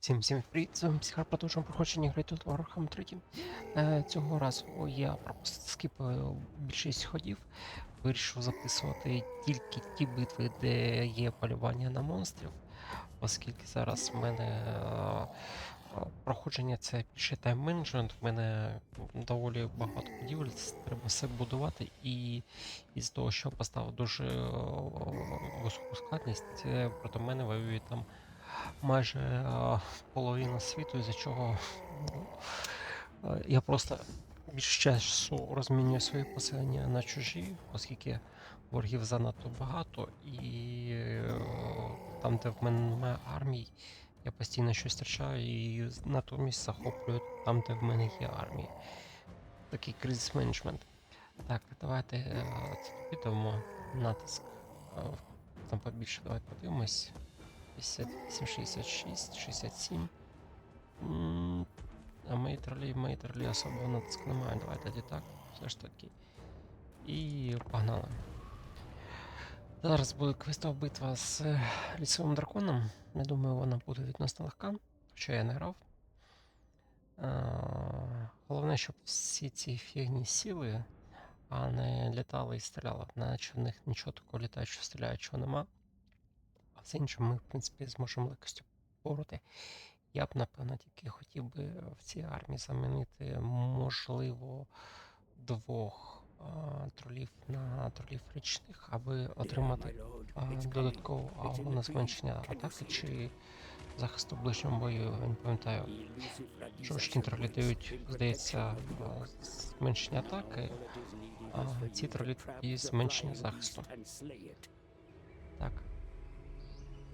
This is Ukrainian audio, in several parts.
Всім всім привіт, з вами Психар продовжуємо проходження гри тут Warhammer 3. Е, цього разу я скипаю більшість ходів. Вирішив записувати тільки ті битви, де є полювання на монстрів, оскільки зараз в мене е, е, проходження це більше тайм-менеджмент, в мене доволі багато будівель, треба все будувати, і із того, що поставив дуже е, високу складність, проти мене воює там майже е, половина світу, із-за чого ну, е, я просто більш часу розмінюю свої поселення на чужі, оскільки ворогів занадто багато, і е, там, де в мене немає армій, я постійно щось втрачаю і натомість захоплюю там, де в мене є армії. Такий кризис менеджмент. Так, давайте підемо натиск. Там побільше давайте подивимось. 58, 66, 67. М, А мейтерлі, мейтерлі особо натиск немає. Давай тоді так. Все ж таки. І погнали. Зараз буде квестова битва з е, лісовим драконом. Я думаю, вона буде відносно легка, хоча я не грав. Е, Головне, щоб всі ці фігні сіли, а не літали і стріляли. Наче в них нічого такого літаючого стріляючого нема. Все інше ми, в принципі, зможемо легкостю пороти. Я б, напевно, тільки хотів би в цій армії замінити, можливо, двох а, тролів на тролів річних, аби отримати а, додаткову ауру на зменшення атаки чи захисту в ближньому бою. Я не пам'ятаю. Жорсткі тролі дають, здається, зменшення атаки, а ці тролі і зменшення захисту. Так.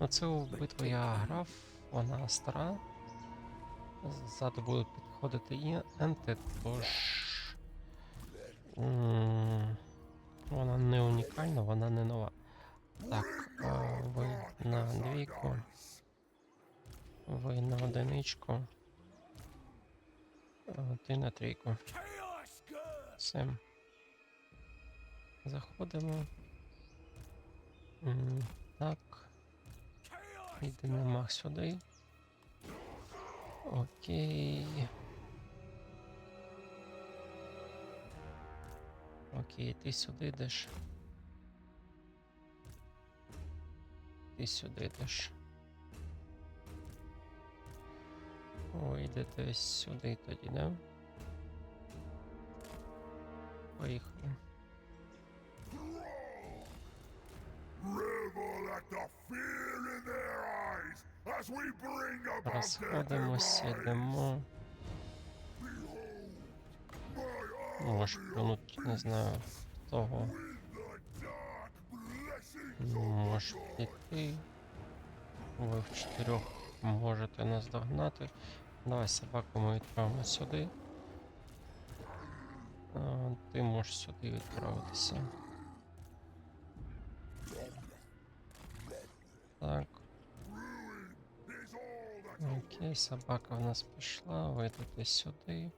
Ну, цю битву я грав, вона стара. Ззаду будуть підходити і енти, тож. Вона не унікальна, вона не нова. Так, ви на двійку. Ви на одиничку. Ти на трійку. Все. Заходимо. Йдемо сюди. Окей. Окей, ти сюди йдеш. Ти сюди йдеш. Ви йдете сюди тоді, да? Поїхали. Розходимося, йдемо. Може плюнуть, не знаю, того. Може піти. Ви в чотирьох можете нас догнати. Давай собаку ми відправимо сюди. А, ти можеш сюди відправитися. Так, окей, собака в нас пішла, ви йдете сюди.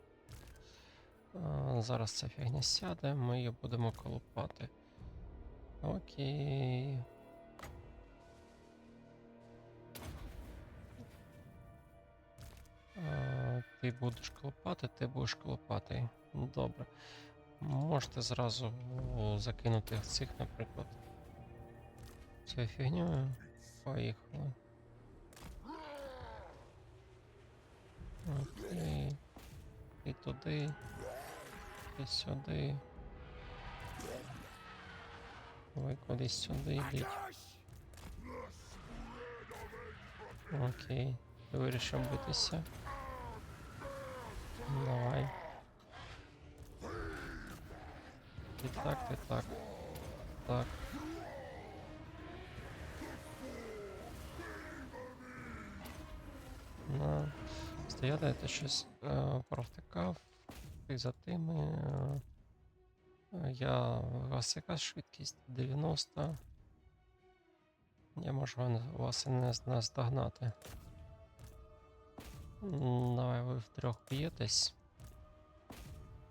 А, зараз ця фігня сяде, ми її будемо колупати. Окей. Ти будеш клопати, ти будеш клопати. Добре. Можете зразу закинути цих, наприклад. Цією фігньою. Поїхали. Окей. Ти туди. Ти сюди. Ви кудись сюди йдіть. Окей. Ти вирішив битися. Давай. Ти так, ти так. Так. На. Стояти, ти щось е, провтикав. Ти за тими. Е, е, я. У вас яка швидкість? 90. Я можу вас і не наздогнати. Давай ви втрьох б'єтесь.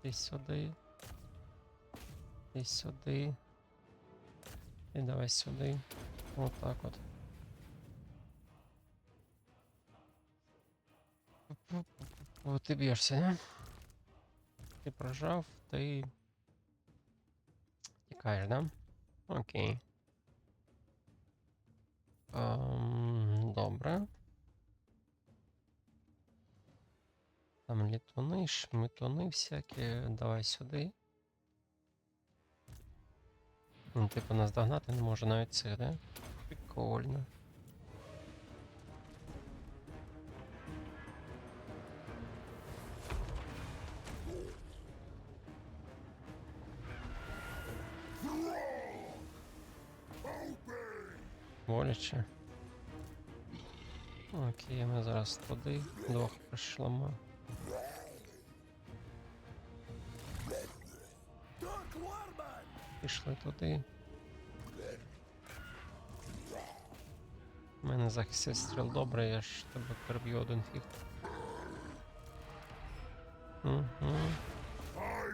Ти сюди. Ти сюди. І давай сюди. Отак от. О, Ти б'єшся, не? Ти прожав, ти. Тікаєш, да? Окей. Ем, добре. Там літуни, шмитуни всякі. Давай сюди. Ну, типу нас догнати не може навіть цих, да? Прикольно. Боляче. Окей, ми зараз туди двох пришлемо. Пішли туди. У мене захист стріл добре, я ж тебе переб'ю один фіг. Угу.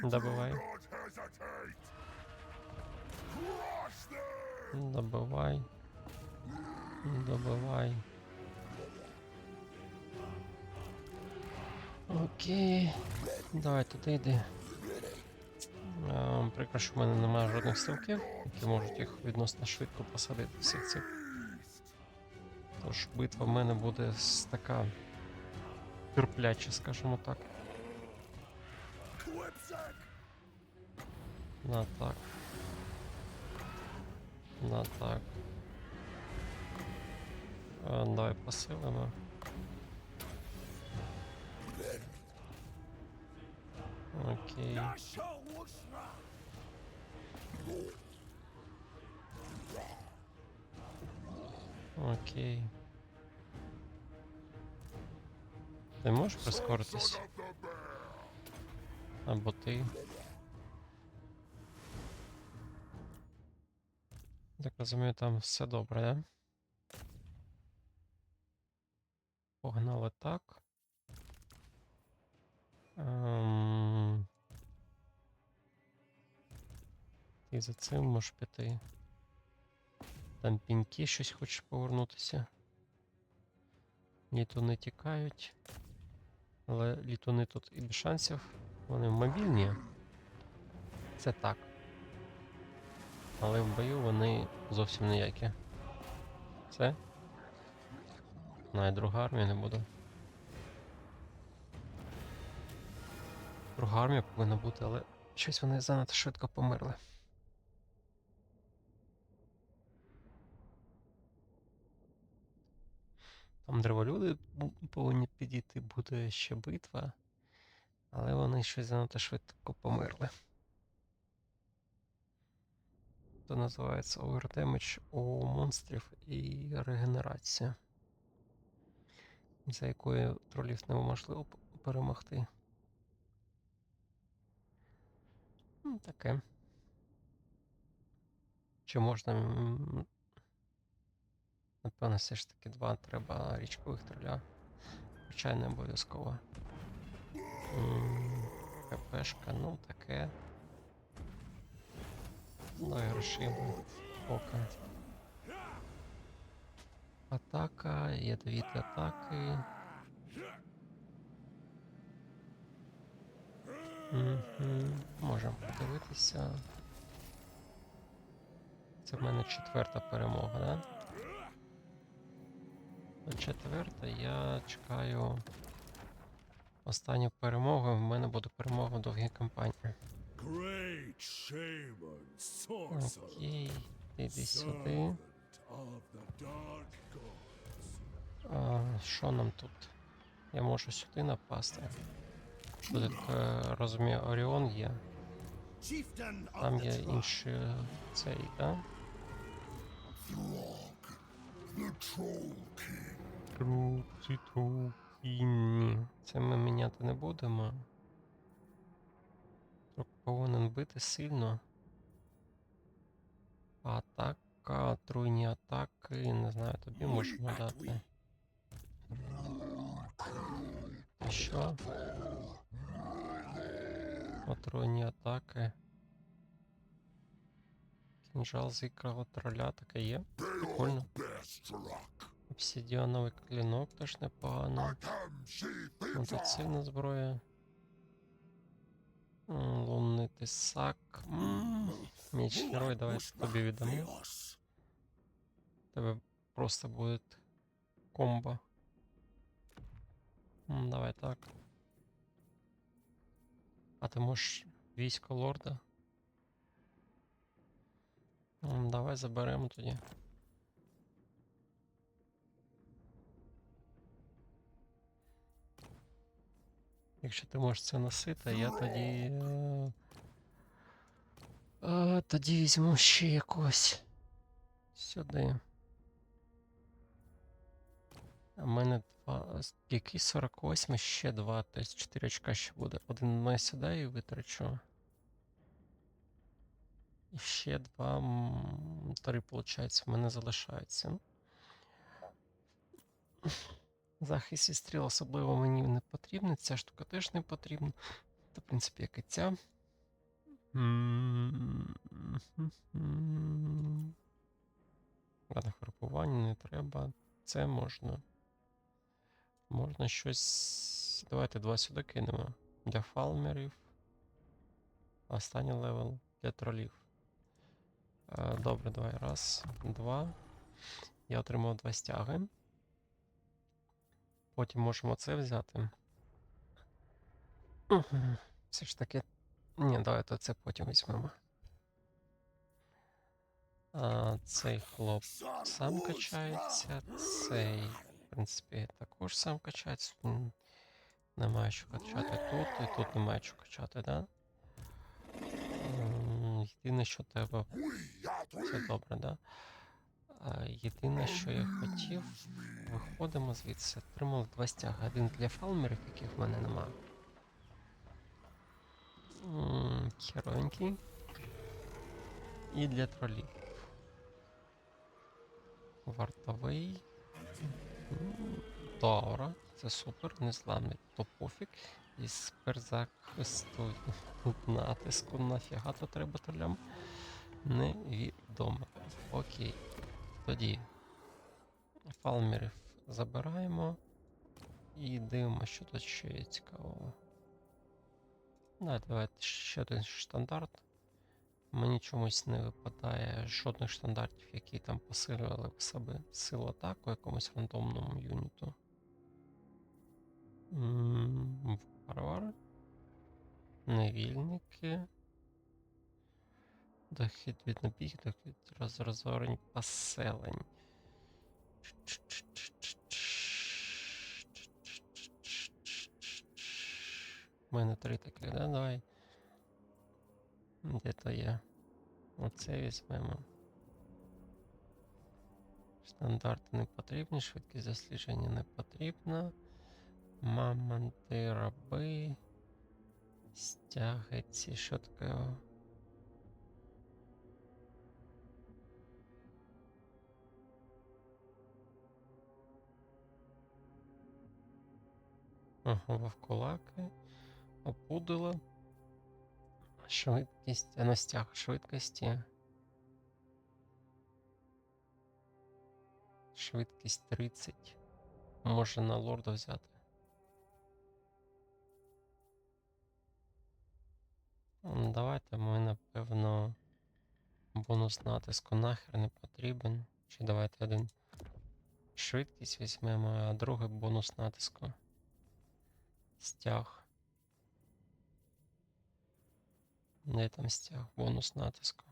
Добивай. Добивай. Добивай. Окей. Давай туди йди. Ем, Прикро, що в мене немає жодних стрілків, які можуть їх відносно швидко посадити всіх цих. Тож битва в мене буде така терпляча, скажімо так. На так. На так. А, давай посилимо. Окей. Окей. Ти можеш прискоритись? Або ти. Так розумію, там все добре, да? Погнали так. Ем... Ти за цим можеш піти. Там піньки щось хочеш повернутися. Літуни тікають. Але літуни тут і без шансів. Вони мобільні. Це так. Але в бою вони зовсім ніякі. Це? Навіть друга армія не буде. Друга армія повинна бути, але щось вони занадто швидко померли. Там древолюди повинні підійти, буде ще битва. Але вони щось занадто швидко померли. Це називається овerdamage у монстрів і регенерація. За якою тролів неможливо перемогти. Ну, таке. Чи можна. Напевно, все ж таки два треба річкових троля. Хоча не обов'язково. КПшка, ну таке. Ну, і грошима. Поки. Атака, ядовіті атаки. Угу. Можемо подивитися. Це в мене четверта перемога, да? Четверта, я чекаю останню перемогу. В мене буде перемога в довгій кампанії. Окей, іди сюди. А, що нам тут? Я можу сюди напасти. Тут, як розумію, Оріон є. Там є інший цей, troll king. Трупці, трупіні. Це ми міняти не будемо. Труп повинен бити сильно. Атака, отруйні атаки, не знаю, тобі можемо дати. Ти що? Отруйні атаки. Кінжал з ікрого троля таке є. Прикольно. Bestruck. Клінок теж непогано. Мотоцильна зброя. Лунний тисак. Меч герой, давай тобі віддамо. Тебе просто буде комбо. Давай так. А ти можеш військо лорда? Давай заберемо тоді. Якщо ти можеш це носити, я тоді. е, е, Тоді візьму ще якось. Сюди. А мене два. Який 48, ще два, тобто 4 очка ще буде. Один на сюди і витрачу. І ще два. Три, виходить, в мене залишаються. Захист і стріл особливо мені не потрібен. Ця штука теж не потрібна. Та, в принципі, як і ця. М, Ладно, групування не треба. Це можна. Можна щось. Давайте два сюди кинемо. Для фалмерів. Останній левел для тролів. Е, Добре, давай. Раз, два. Я отримав два стяги. Потім можемо це взяти. Все ж таки. Ні, давайте це потім візьмемо. А, цей хлоп сам качається, цей, в принципі, також сам качається. Немає що качати тут, і тут немає що качати, да? Єдине, що треба. Це добре, да? Єдине, що я хотів, виходимо звідси. Отримав два стяги. Один для фалмерів, яких в мене нема. М, Херовенький. І для тролів. Вартовий. Добре, це супер, незламний, то пофіг. І спер захисту натиску нафіга то треба тролям. Невідомо. Окей. Тоді фалмерів забираємо. І дивимося, що тут ще є цікавого. Да, давайте ще один штандарт. Мені чомусь не випадає жодних штандартів, які там посилювали в себе силу атаку якомусь рандомному юніту. М, Варвари. Невільники. Дохід від набігів, від розорень поселень. У мене три такі, да? Давай. Де то є? Оце візьмемо. Стандарти не потрібні, швидкість дослідження не потрібна. Мамонти, раби. Стяги ці, що таке? Вовкулаки, опудила. Швидкість, а на стяг швидкості. Швидкість 30. Може на лорда взяти. Давайте ми, напевно, бонус натиску нахер не потрібен. Чи давайте один швидкість візьмемо, а другий бонус натиску. Стяг. Де там стяг? Бонус натиску.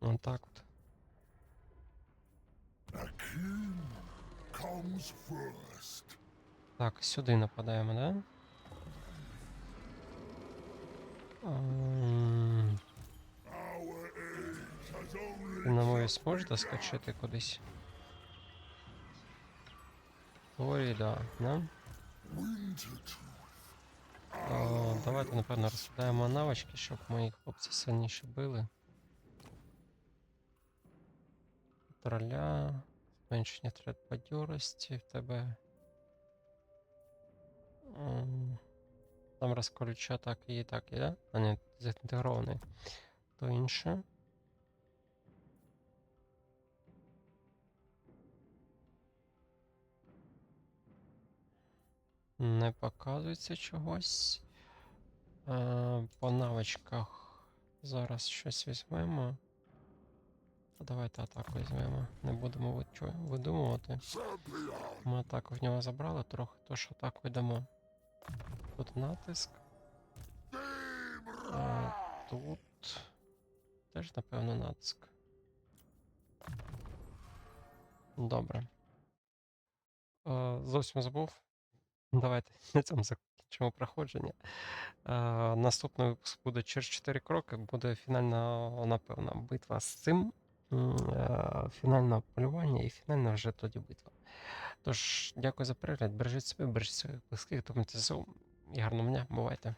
От. The king comes first. Так, сюди нападаємо, да? Ти на мові зможеш доскочити кудись? Говорі, да, да? winter О, давайте, напевно, розглядаємо навички, щоб мої хлопці сильніше били. Троля, зменшення трет бадьорості в тебе. Там розколюча так і так, і да? А ні, зінтегрований. То інше. Не показується чогось. Е, по навичках зараз щось візьмемо. Давайте атаку візьмемо. Не будемо видумувати. Ми атаку в нього забрали трохи, тож атаку йдемо. Тут натиск. А, тут теж, напевно, натиск. Добре. Е, зовсім забув. Давайте на цьому закінчимо проходження. Е, наступний випуск буде через 4 кроки. Буде фінальна, напевно, битва з цим. Фінальне полювання і фінальна вже тоді битва. Тож, дякую за перегляд. Бережіть себе, бережіть своїх близьких, думайте ЗСУ і гарного дня. Бувайте.